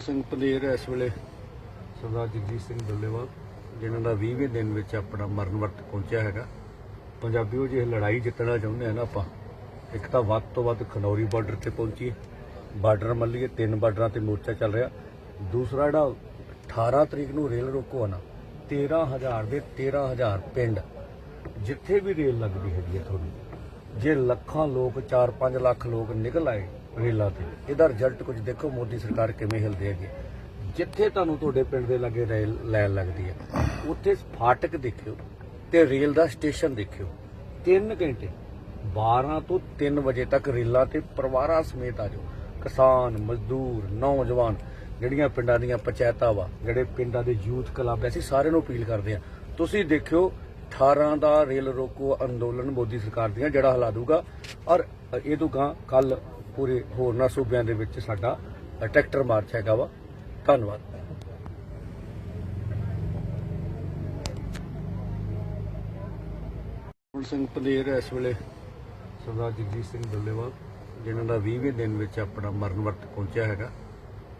ਸਿੰਘ ਪੰਦੇਰ ਇਸ ਵੇਲੇ ਸਰਦਾਰ ਜਗਜੀਤ ਸਿੰਘ ਡੱਲੇਵਾਲ, ਜਿਨ੍ਹਾਂ ਦਾ 20ਵੇਂ ਦਿਨ ਵਿੱਚ ਆਪਣਾ ਮਰਨ ਵਰਤ ਪਹੁੰਚਿਆ ਹੈਗਾ। ਪੰਜਾਬੀਓ, ਜੇ ਇਹ ਲੜਾਈ ਜਿੱਤਣਾ ਚਾਹੁੰਦੇ ਆ ਨਾ ਆਪਾਂ, ਇੱਕ ਤਾਂ ਵੱਧ ਤੋਂ ਵੱਧ ਖਨੌਰੀ ਬਾਰਡਰ ਤੇ ਪਹੁੰਚੀਏ ਬਾਰਡਰ ਮੱਲੀਏ, ਤਿੰਨ ਬਾਰਡਰਾਂ ਤੇ ਮੋਰਚਾ ਚੱਲ ਰਿਹਾ। ਦੂਸਰਾ ਜਿਹੜਾ 18 ਤਰੀਕ ਨੂੰ ਰੇਲ ਰੋਕੋ ਆ ਨਾ 13000 ਦੇ 13000 ਪਿੰਡ, ਜਿੱਥੇ ਵੀ ਰੇਲ ਲੱਗਦੀ ਹੈਗੀ ਹੈ ਤੁਹਾਨੂੰ, ਜੇ ਲੱਖਾਂ ਲੋਕ 4-5 ਲੱਖ ਲੋਕ ਨਿਕਲ ਆਏ ਰੇਲਾਂ ਤੇ। ਇਹਦਾ ਰਿਜ਼ਲਟ ਕੁਝ ਦੇਖੋ, ਮੋਦੀ ਸਰਕਾਰ ਕਿਵੇਂ ਹਿਲਦੀ ਹੈਗੀ। ਜਿੱਥੇ ਤੁਹਾਨੂੰ ਤੁਹਾਡੇ ਪਿੰਡ ਦੇ ਲਾਗੇ ਰੇਲ ਲਾਈਨ ਲੱਗਦੀ ਹੈ, ਉੱਥੇ ਫਾਟਕ ਦੇਖਿਓ ਤੇ ਰੇਲ ਦਾ ਸਟੇਸ਼ਨ ਦੇਖਿਓ। 3 ਘੰਟੇ 12 ਤੋਂ 3 ਵਜੇ ਤੱਕ ਰੇਲਾਂ ਤੇ ਪਰਿਵਾਰਾਂ ਸਮੇਤ ਆ ਜਾਓ। ਕਿਸਾਨ, ਮਜ਼ਦੂਰ, ਨੌਜਵਾਨ, ਜਿਹੜੀਆਂ ਪਿੰਡਾਂ ਦੀਆਂ ਪੰਚਾਇਤਾਂ ਵਾ, ਜਿਹੜੇ ਪਿੰਡਾਂ ਦੇ ਯੂਥ ਕਲੱਬ ਐ ਅਸੀਂ ਸਾਰਿਆਂ ਨੂੰ ਅਪੀਲ ਕਰਦੇ ਆ ਤੁਸੀਂ ਦੇਖਿਓ 18 ਦਾ ਰੇਲ ਰੋਕੋ ਅੰਦੋਲਨ ਮੋਦੀ ਸਰਕਾਰ ਦੀਆਂ, ਜਿਹੜਾ ਹਿਲਾ ਦੂਗਾ ਔਰ ਇਹ ਤੋਂ ਗਾਂ ਕੱਲ ਪੂਰੇ ਹੋਰਨਾਂ ਸੂਬਿਆਂ ਦੇ ਵਿੱਚ ਸਾਡਾ ਟਰੈਕਟਰ ਮਾਰਚ ਹੈਗਾ ਵਾ। ਧੰਨਵਾਦ। ਹੁਣ ਸਿੰਘ ਪੰਦੇਰ ਇਸ ਵੇਲੇ ਸਰਦਾਰ ਜਗਜੀਤ ਸਿੰਘ ਡੱਲੇਵਾਲ, ਜਿਨ੍ਹਾਂ ਦਾ 20ਵੇਂ ਦਿਨ ਵਿੱਚ ਆਪਣਾ ਮਰਨ ਵਰਤ ਪਹੁੰਚਿਆ ਹੈਗਾ।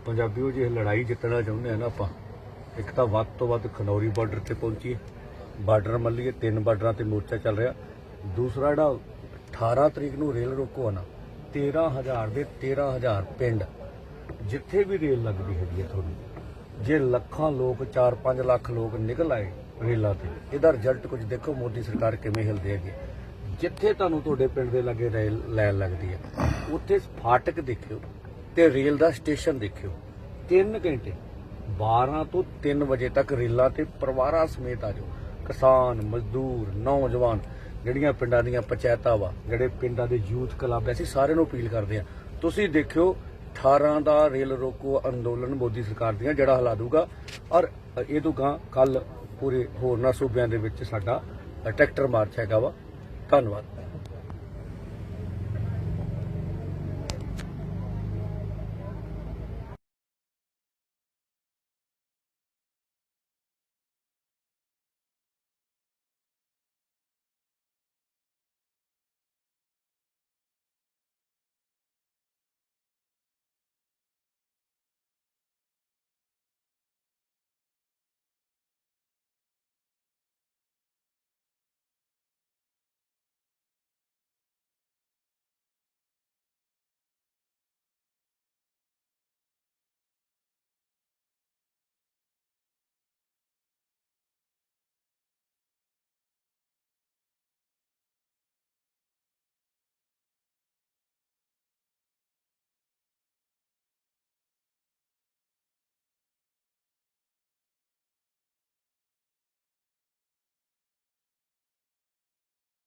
ਪੰਜਾਬੀਓ, ਜੇ ਇਹ ਲੜਾਈ ਜਿੱਤਣਾ ਚਾਹੁੰਦੇ ਆ ਨਾ ਆਪਾਂ, ਇੱਕ ਤਾਂ ਵੱਧ ਤੋਂ ਵੱਧ ਖਨੌਰੀ ਬਾਰਡਰ ਤੇ ਪਹੁੰਚੀਏ। ਬਾਰਡਰ ਮੱਲੀਏ, ਤਿੰਨ ਬਾਰਡਰਾਂ ਤੇ ਮੋਰਚਾ ਚੱਲ ਰਿਹਾ। ਦੂਸਰਾ ਜਿਹੜਾ 18 ਤਰੀਕ ਨੂੰ ਰੇਲ ਰੋਕੋ ਆ ਨਾ 13000 ਦੇ 13000 ਪਿੰਡ ਜਿੱਥੇ ਵੀ ਰੇਲ ਲੱਗਦੀ ਹੈਗੀ ਹੈ ਤੁਹਾਨੂੰ ਜੇ ਲੱਖਾਂ ਲੋਕ 4-5 ਲੱਖ ਲੋਕ ਨਿਕਲ ਆਏ ਰੇਲਾਂ ਤੇ, ਇਹਦਾ ਰਿਜ਼ਲਟ ਕੁਝ ਦੇਖੋ, ਮੋਦੀ ਸਰਕਾਰ ਕਿਵੇਂ ਹਿਲਦੀ ਹੈਗੇ ਜਿੱਥੇ ਤੁਹਾਨੂੰ ਤੁਹਾਡੇ ਪਿੰਡ ਦੇ ਲਾਗੇ ਰੇਲ ਲਾਈਨ ਲੱਗਦੀ ਹੈ, ਉੱਥੇ ਫਾਟਕ ਦੇਖਿਓ ਤੇ ਰੇਲ ਦਾ ਸਟੇਸ਼ਨ ਦੇਖਿਓ। 3 ਘੰਟੇ 12 ਤੋਂ 3 ਵਜੇ ਤੱਕ ਰੇਲਾਂ ਤੇ ਪਰਿਵਾਰਾਂ ਸਮੇਤ ਆ ਜਾਓ। ਕਿਸਾਨ, ਮਜ਼ਦੂਰ, ਨੌਜਵਾਨ, ਜਿਹੜੀਆਂ ਪਿੰਡਾਂ ਦੀਆਂ ਪੰਚਾਇਤਾਂ ਵਾ, ਜਿਹੜੇ ਪਿੰਡਾਂ ਦੇ ਯੂਥ ਕਲੱਬ ਐ ਅਸੀਂ ਸਾਰਿਆਂ ਨੂੰ ਅਪੀਲ ਕਰਦੇ ਆ ਤੁਸੀਂ ਦੇਖਿਓ 18 ਦਾ ਰੇਲ ਰੋਕੋ ਅੰਦੋਲਨ ਮੋਦੀ ਸਰਕਾਰ ਦੀਆਂ, ਜਿਹੜਾ ਹਿਲਾ ਦੂਗਾ ਔਰ ਇਹ ਤੋਂ ਗਾਂ ਕੱਲ ਪੂਰੇ ਹੋਰਨਾਂ ਸੂਬਿਆਂ ਦੇ ਵਿੱਚ ਸਾਡਾ ਟਰੈਕਟਰ ਮਾਰਚ ਹੈਗਾ ਵਾ। ਧੰਨਵਾਦ।